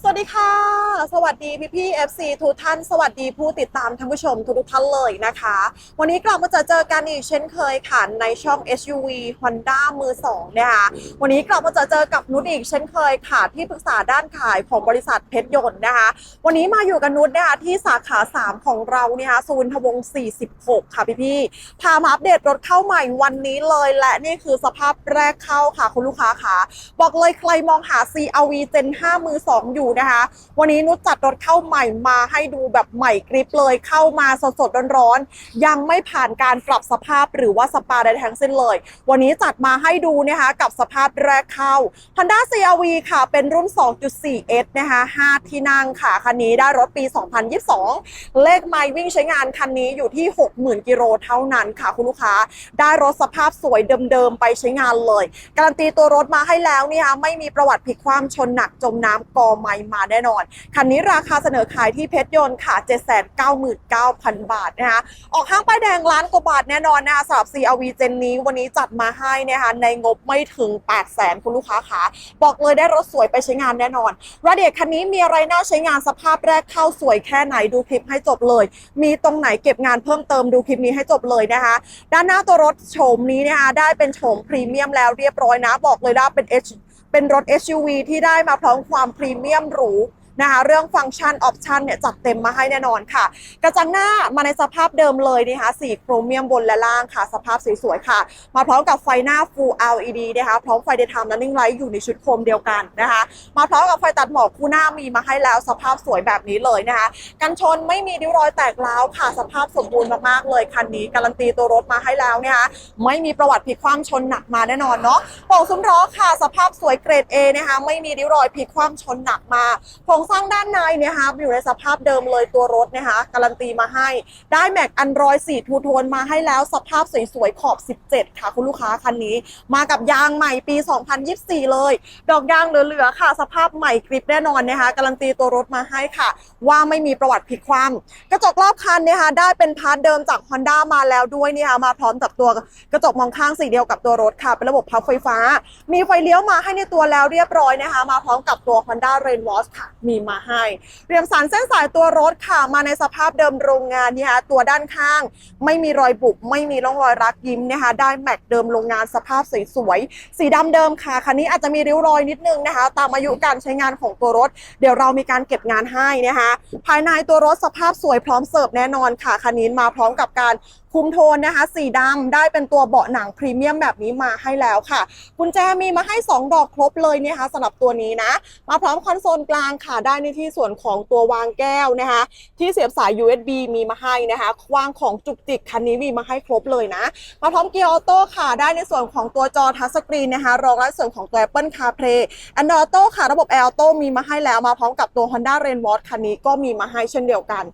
สวัสดีค่ะ สวัสดีพี่พี่ FC ทุกท่าน สวัสดีผู้ติดตามท่านผู้ชมทุกท่านเลยนะคะ วันนี้กลับมาเจอเจอกันอีกเช่นเคยค่ะในช่อง SUV Honda มือ2นะคะวันนี้กลับมาเจอเจอกับนุชอีกเช่นเคยค่ะ ที่ปรึกษาด้านขายของบริษัทเพชรยนต์นะคะ วันนี้มาอยู่กับนุชนะคะที่สาขา 3 ของเราเนี่ยค่ะศูนย์ทวง 46 ค่ะพี่พี่พามาอัปเดตรถเข้าใหม่วันนี้เลย และนี่คือสภาพแรกเข้าค่ะคุณลูกค้าค่ะบอกเลยใครมองหา CRV Gen 5 มือ2อยู่นะคะ วันนี้นุชจัดรถเข้าใหม่มาให้ดูแบบใหม่กริปเลยเข้ามาสดๆร้อนๆยังไม่ผ่านการปรับสภาพหรือว่าสปาใดทั้งสิ้นเลย วันนี้จัดมาให้ดูนะคะกับสภาพแรกเข้า Honda CRV ค่ะ เป็นรุ่น 2.4S นะคะ 5 ที่นั่งค่ะ คันนี้ได้รถปี 2022 เลขไมล์วิ่งใช้งานคันนี้อยู่ที่ 60,000 กิโลเท่านั้นค่ะคุณลูกค้า ได้รถสภาพสวยเดิมๆ ไปใช้งานเลย การันตีตัวรถมาให้แล้วเนี่ยไม่มีประวัติพลิกคว่ำชนหนักจมน้ำกอไม้มาแน่นอน คันนี้ราคาเสนอขายที่เพชรยนต์ค่ะ 799,000 บาทนะคะออกห้างป้ายแดงล้านกว่าบาทแน่นอนนะคะสำหรับ CRV เจนนี้วันนี้จัดมาให้นะคะในงบไม่ถึง 800,000 คุณลูกค้าคะบอกเลยได้รถสวยไปใช้งานแน่นอนระเอียคันนี้มีอะไรน่าใช้งานสภาพแรกเข้าสวยแค่ไหนดูคลิปให้จบเลย มีตรงไหนเก็บงานเพิ่มเติมดูคลิปนี้ให้จบเลยนะคะ ด้านหน้าตัวรถโฉมนี้นะคะได้เป็นโฉมพรีเมียมแล้วเรียบร้อยนะ บอกเลยว่าเป็น H เป็นรถ SUV ที่ได้มาพร้อมความพรีเมียมหรู นะคะเรื่องฟังก์ชันออปชันเนี่ยจัดเต็มมาให้แน่นอนค่ะ กระจังหน้ามาในสภาพเดิมเลยนะคะสีโครเมียมบนและล่างค่ะ สภาพสวยๆค่ะ มาพร้อมกับไฟหน้า Full LED นะคะพร้อมไฟ Daytime Running Light อยู่ในชุดโครมเดียวกันนะคะมาพร้อมกับไฟตัดหมอกคู่หน้ามีมาให้แล้วสภาพสวยแบบนี้เลยนะคะกันชนไม่มีริ้วรอยแตกร้าวค่ะ สภาพสมบูรณ์มากๆเลยคันนี้การันตีตัวรถมาให้แล้วนี่ยคะไม่มีประวัติพลิกคว่ำชนหนักมาแน่นอนเนาะโป่งซุ้มล้อค่ะ สภาพสวยเกรด A นะคะไม่มีริ้วรอยพลิกคว่ำชนหนักมาโครงสร้างด้านในเนี่ยค่ะอยู่ในสภาพเดิมเลยตัวรถนะคะการันตีมาให้ ได้แม็กอันรอยสีทูโทนมาให้แล้วสภาพสวยๆขอบ 17 ค่ะคุณลูกค้าคันนี้ มากับยางใหม่ปี 2024 เลย ดอกยางเหลือๆค่ะ สภาพใหม่กริปแน่นอนนะคะการันตีตัวรถมาให้ค่ะ ว่าไม่มีประวัติพลิกคว่ำกระจกรอบคันเนี่ยค่ะได้เป็นพาร์ทเดิมจาก Honda มาแล้วด้วยเนี่ยค่ะมาพร้อมกับตัวกระจกมองข้างสีเดียวกับตัวรถค่ะ เป็นระบบพับไฟฟ้า มีไฟเลี้ยวมาให้ในตัวแล้วเรียบร้อยนะคะ มาพร้อมกับตัว Honda Rainwash ค่ะมีมาให้ เรียมสารเส้นสายตัวรถค่ะมาในสภาพเดิมโรงงานเนี่ยค่ะตัวด้านข้าง ไม่มีรอยบุบไม่มีร่องรอยรักยิ้มนะคะได้แม็กเดิมโรงงานสภาพสวยๆสีดำเดิมค่ะคันนี้อาจจะมีริ้วรอยนิดนึงนะคะ ตามอายุการใช้งานของตัวรถ เดี๋ยวเรามีการเก็บงานให้นะคะภายในตัวรถสภาพสวยพร้อมเสิร์ฟแน่นอนค่ะคันนี้มาพร้อมกับการ คุมโทนนะคะ สีดำได้เป็นตัวเบาะหนังพรีเมียมแบบนี้มาให้แล้วค่ะ กุญแจมีมาให้ 2 ดอกครบเลยเนี่ยค่ะสำหรับตัวนี้นะ มาพร้อมคอนโซลกลางค่ะ ได้ในที่ส่วนของตัววางแก้วนะคะ ที่เสียบสาย USB มีมาให้นะคะวางของจุกจิกคันนี้มีมาให้ครบเลยนะ มาพร้อมเกียร์ออโต้ค่ะ ได้ในส่วนของตัวจอทัชสกรีนนะคะ รองรับส่วนของตัว Apple CarPlay Android Auto ค่ะ ระบบ Air Auto มีมาให้แล้ว มาพร้อมกับตัว Honda Rainwash คันนี้ก็มีมาให้เช่นเดียวกัน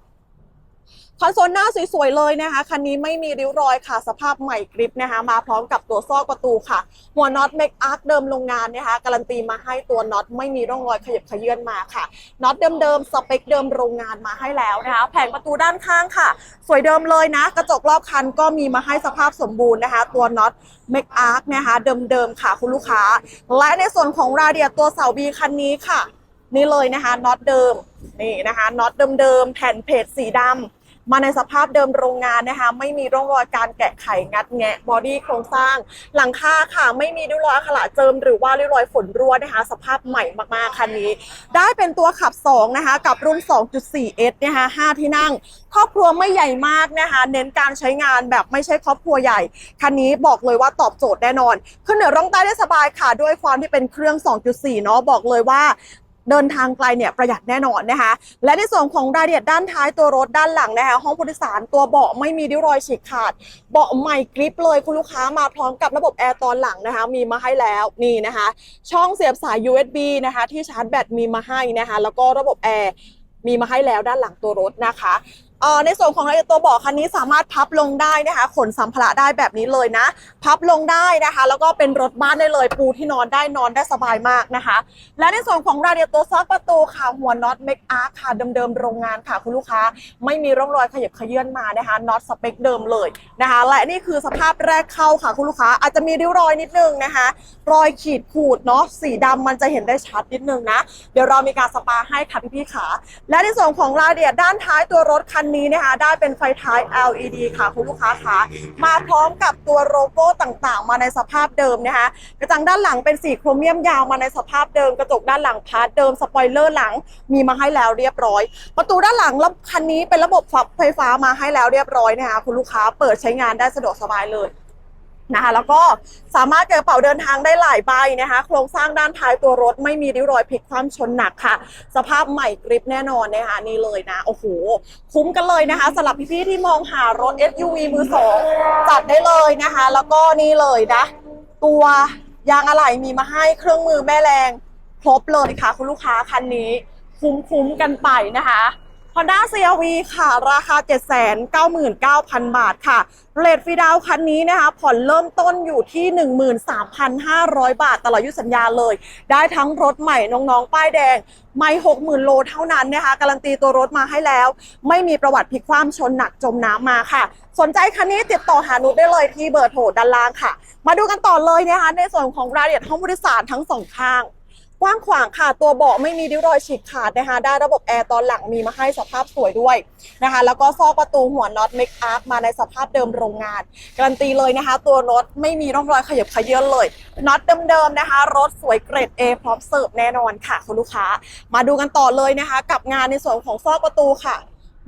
คอนโซลหน้าสวยๆเลยนะคะ คันนี้ไม่มีริ้วรอยค่ะ สภาพใหม่กริปนะคะ มาพร้อมกับตัวซอกประตูค่ะ หัวน็อตเมคอาร์คเดิมโรงงานนะคะ การันตีมาให้ตัวน็อตไม่มีร่องรอยขยับขยื่นมาค่ะ น็อตเดิมๆ สเปคเดิมโรงงานมาให้แล้วนะคะ แผงประตูด้านข้างค่ะ สวยเดิมเลยนะ กระจกรอบคันก็มีมาให้สภาพสมบูรณ์นะคะ ตัวน็อตเมคอาร์คนะคะ เดิมๆค่ะคุณลูกค้า และในส่วนของราเอียตัวเสาบีคันนี้ค่ะ นี่เลยนะคะน็อตเดิมนี่นะคะน็อตเดิมๆแผ่นเพจสีดำมาในสภาพเดิมโรงงานนะคะ ไม่มีร่องรอยการแกะไขงัดแงะบอดี้โครงสร้าง หลังคาค่ะ ไม่มีริ้วรอยขละเจิมหรือว่าริ้วรอยฝนรั่วนะคะ สภาพใหม่มากๆคันนี้ ได้เป็นตัวขับ 2 นะคะ กับรุ่น 2.4S นะคะ5ที่นั่ง ครอบครัวไม่ใหญ่มากนะคะ เน้นการใช้งานแบบไม่ใช่ครอบครัวใหญ่ คันนี้บอกเลยว่าตอบโจทย์แน่นอนขึ้นเหนือร่องใต้ได้สบายค่ะด้วยความที่เป็นเครื่อง 2.4 เนาะบอกเลยว่า เดินทางไกลเนี่ยประหยัดแน่นอนนะคะ และในส่วนของรายละเอียดด้านท้ายตัวรถด้านหลังนะคะห้องผู้โดยสารตัวเบาะไม่มีริ้วรอยฉีกขาด เบาะใหม่กริปเลยคุณลูกค้ามาพร้อมกับระบบแอร์ตอนหลังนะคะ มีมาให้แล้วนี่นะคะ ช่องเสียบสาย USB นะคะที่ชาร์จแบตมีมาให้นะคะ แล้วก็ระบบแอร์มีมาให้แล้วด้านหลังตัวรถนะคะ ในส่วนของรายละเอียดตัวเบาะคันนี้สามารถพับลงได้นะคะขนสัมภาระได้แบบนี้เลยนะ พับลงได้นะคะ แล้วก็เป็นรถบ้านได้เลยปูที่นอนได้นอนได้สบายมากนะคะ และในส่วนของรายละเอียดตัวซอกประตูค่ะหัวน็อตเมกอาร์ค่ะเดิมๆโรงงานค่ะคุณลูกค้า ไม่มีร่องรอยขยับเขยื่อนมานะคะน็อตสเปคเดิมเลยนะคะ และนี่คือสภาพแรกเข้าค่ะคุณลูกค้าอาจจะมีริ้วรอยนิดนึงนะคะ รอยขีดขูดเนาะสีดำมันจะเห็นได้ชัดนิดนึงนะเดี๋ยวเรามีการสปาให้ค่ะพี่ๆขาและในส่วนของรายละเอียดด้านท้ายตัวรถคันนี้นะคะได้เป็นไฟท้าย LED ค่ะคุณลูกค้าคะมาพร้อมกับตัวโลโก้ต่างๆ มาในสภาพเดิมนะคะกระจังด้านหลังเป็นสีโครเมียมยาวมาในสภาพเดิมกระจกด้านหลังพาร์ทเดิมสปอยเลอร์หลังมีมาให้แล้วเรียบร้อย ประตูด้านหลังรถคันนี้เป็นระบบฝักไฟฟ้ามาให้แล้วเรียบร้อยนะคะคุณลูกค้าเปิดใช้งานได้สะดวกสบายเลย นะคะ แล้วก็สามารถเก็บกระเป๋าเดินทางได้หลายใบนะคะ โครงสร้างด้านท้ายตัวรถไม่มีริ้วรอยพลิกคว่ำชนหนักค่ะ สภาพใหม่กริปแน่นอนนะคะนี่เลยนะโอ้โหคุ้มกันเลยนะคะสำหรับพี่ๆที่มองหารถ SUV มือสองจัดได้เลยนะคะ แล้วก็นี่เลยนะ ตัวยางอะไหล่มีมาให้เครื่องมือแม่แรงครบเลยค่ะ คุณลูกค้าคันนี้คุ้มๆกันไปนะคะ Honda CRV ค่ะ ราคา 799,000 บาทค่ะเรทฟรีดาวคันนี้นะคะ ผ่อนเริ่มต้นอยู่ที่ 13,500 บาท ตลอดอายุสัญญาเลย ได้ทั้งรถใหม่น้องๆ ป้ายแดง ไม่ 60,000 โลเท่านั้นนะคะ การันตีตัวรถมาให้แล้ว ไม่มีประวัติพลิกคว่ำชนหนักจมน้ำมาค่ะ สนใจคันนี้ติดต่อหานุชได้เลยที่เบอร์โทรด้านล่างค่ะ มาดูกันต่อเลยนะคะในส่วนของรายละเอียดห้องผู้โดยสารทั้งสองข้าง กว้างขวางค่ะ ตัวเบาะไม่มีริ้วรอยฉีกขาดนะคะ ได้ระบบแอร์ตอนหลังมีมาให้สภาพสวยด้วยนะคะ แล้วก็ซอกประตูหัวน็อตเมคอัพมาในสภาพเดิมโรงงาน การันตีเลยนะคะ ตัวรถไม่มีร่องรอยขยับขยื่นเลยน็อตเดิมๆนะคะ รถสวยเกรด A พร้อมเสิร์ฟแน่นอนค่ะคุณลูกค้า มาดูกันต่อเลยนะคะ กับงานในส่วนของซอกประตูค่ะ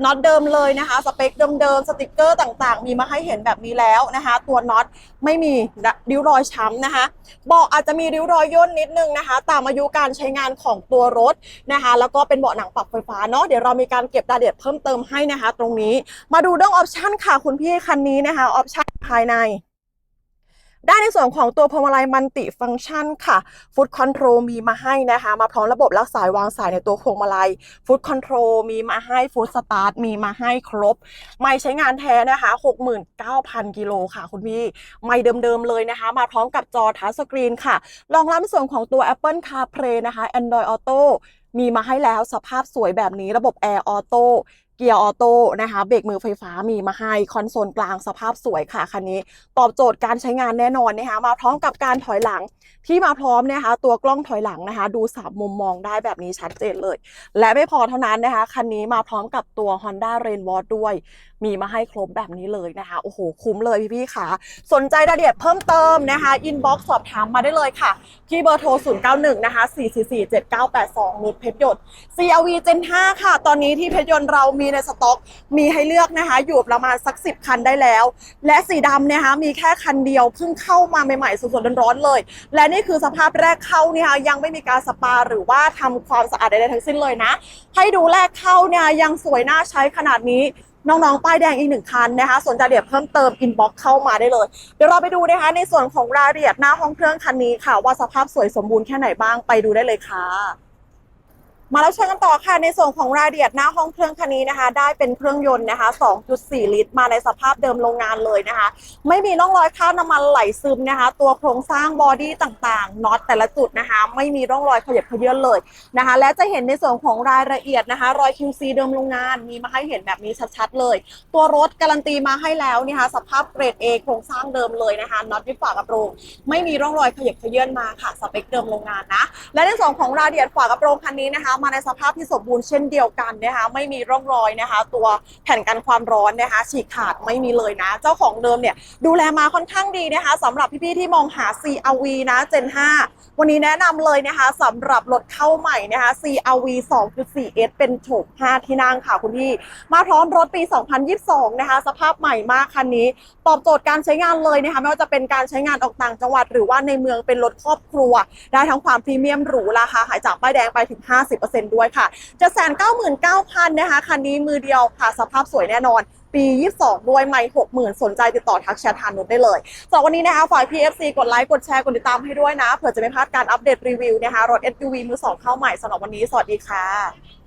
น็อตเดิมเลยนะคะ สเปคเดิมๆสติกเกอร์ต่างๆ มีมาให้เห็นแบบนี้แล้วนะคะ ตัวน็อตไม่มีริ้วรอยช้ำนะคะเบาะอาจจะมีริ้วรอยย่นนิดนึงนะคะ ตามอายุการใช้งานของตัวรถนะคะ แล้วก็เป็นเบาะหนังปรับไฟฟ้าเนาะเดี๋ยวเรามีการเก็บรายละเอียดเพิ่มเติมให้นะคะ ตรงนี้มาดูเรื่องออปชันค่ะคุณพี่คันนี้นะคะออปชันภายใน ได้ในส่วนของตัวพวงมาลัยมันติฟังก์ชันค่ะฟุตคอนโทรลมีมาให้นะคะ มาพร้อมระบบลักสายวางสายในตัวพวงมาลัยฟุตคอนโทรลมีมาให้ฟุตสตาร์ทมีมาให้ครบ ไม่ใช้งานแท้นะคะ 69,000 กิโลค่ะ คุณพี่ ไม่เดิมๆเลยนะคะ มาพร้อมกับจอทัชสกรีนค่ะรองรับในส่วนของตัว Apple CarPlay นะคะ Android Auto มีมาให้แล้วสภาพสวยแบบนี้ระบบ Air Auto เกียร์ออโต้นะคะ เบรกมือไฟฟ้ามีมาให้คอนโซลกลางสภาพสวยค่ะคันนี้ ตอบโจทย์การใช้งานแน่นอนนะคะ มาพร้อมกับการถอยหลังที่มาพร้อมนะคะ ตัวกล้องถอยหลังนะคะ ดูสามมุมมองได้แบบนี้ชัดเจนเลย และไม่พอเท่านั้นนะคะ คันนี้มาพร้อมกับตัว Honda Rainwatch ด้วย มีมาให้ครบแบบนี้เลยนะคะ โอ้โห คุ้มเลยพี่ๆค่ะ สนใจรายละเอียดเพิ่มเติมนะคะอินบ็อกซ์สอบถามมาได้เลยค่ะ ที่เบอร์โทร 091 นะคะ444 7982นุชเพชรยนต์ CRV Gen 5ค่ะ ตอนนี้ที่เพชรยน์เรามีีในสต็อก มีให้เลือกนะคะอยู่ประมาณสัก 10 คันได้แล้ว และสีดำนะคะมีแค่คันเดียวเพิ่งเข้ามาใหม่ๆสดๆร้อนๆเลย และนี่คือสภาพแรกเข้าเนี่ยค่ะยังไม่มีการสปาหรือว่าทำความสะอาดใดๆทั้งสิ้นเลยนะ ให้ดูแรกเข้าเนี่ยยังสวยน่าใช้ขนาดนี้น้องๆ ป้ายแดงอีกหนึ่งคันนะคะ สนใจะเอียดเพิ่มเติมอินบ็อกเข้ามาได้เลย เดี๋ยวเราไปดูนะคะในส่วนของรายละเอียดหน้าห้องเครื่องคันนี้ค่ะ ว่าสภาพสวยสมบูรณ์แค่ไหนบ้างไปดูได้เลยค่ะ มาแล้วเชิญกันต่อค่ะในส่วนของรายละเอียดหน้าห้องเครื่องคันนี้นะคะ ได้เป็นเครื่องยนต์นะคะ 2.4 ลิตร มาในสภาพเดิมโรงงานเลยนะคะ ไม่มีร่องรอยคราบน้ำมันไหลซึมนะคะ ตัวโครงสร้างบอดี้ต่างๆน็อตแต่ละจุดนะคะ ไม่มีร่องรอยขยับเขยื้อนเลยนะคะ และจะเห็นในส่วนของรายละเอียดนะคะ รอย QC เดิมโรงงานมีมาให้เห็นแบบนี้ชัดๆเลย ตัวรถการันตีมาให้แล้วนะคะ สภาพเกรด A โครงสร้างเดิมเลยนะคะน็อตวิฝากระโปรงไม่มีร่องรอยขยับเขยื้อนมาค่ะสเปคเดิมโรงงานนะและในส่วนของรายละเอียดฝากระโปรงคันนี้นะคะมาในสภาพที่สมบูรณ์เช่นเดียวกันนะคะไม่มีร่องรอยนะคะ ตัวแผ่นกันความร้อนนะคะ ฉีกขาดไม่มีเลยนะ เจ้าของเดิมเนี่ยดูแลมาค่อนข้างดีนะคะสำหรับพี่ๆที่มองหา CRV นะ Gen 5 วันนี้แนะนำเลยนะคะสำหรับรถเข้าใหม่นะคะ CRV 2.4S เป็นโฉม5ที่นั่งค่ะคุณพี่ มาพร้อมรถปี 2022 นะคะ สภาพใหม่มากคันนี้ ตอบโจทย์การใช้งานเลยนะคะไม่ว่าจะเป็นการใช้งานออกต่างจังหวัดหรือว่าในเมืองเป็นรถครอบครัว ได้ทั้งความพรีเมียมหรูราคาหายจากป้ายแดงไปถึง 50%ด้วยค่ะจะแสนเก้าหมื่นเก้าพันนะคะ คันนี้มือเดียวค่ะ สภาพสวยแน่นอน ปี 22 ด้วยไม่60,000 สนใจติดต่อทักแชททานนุชได้เลยสำหรับวันนี้นะคะฝ่าย PFC กดไลค์ กดแชร์ กดติดตามให้ด้วยนะ เผื่อจะไม่พลาดการอัปเดตรีวิวนะคะ รถ SUV มือสองเข้าใหม่สำหรับวันนี้ สวัสดีค่ะ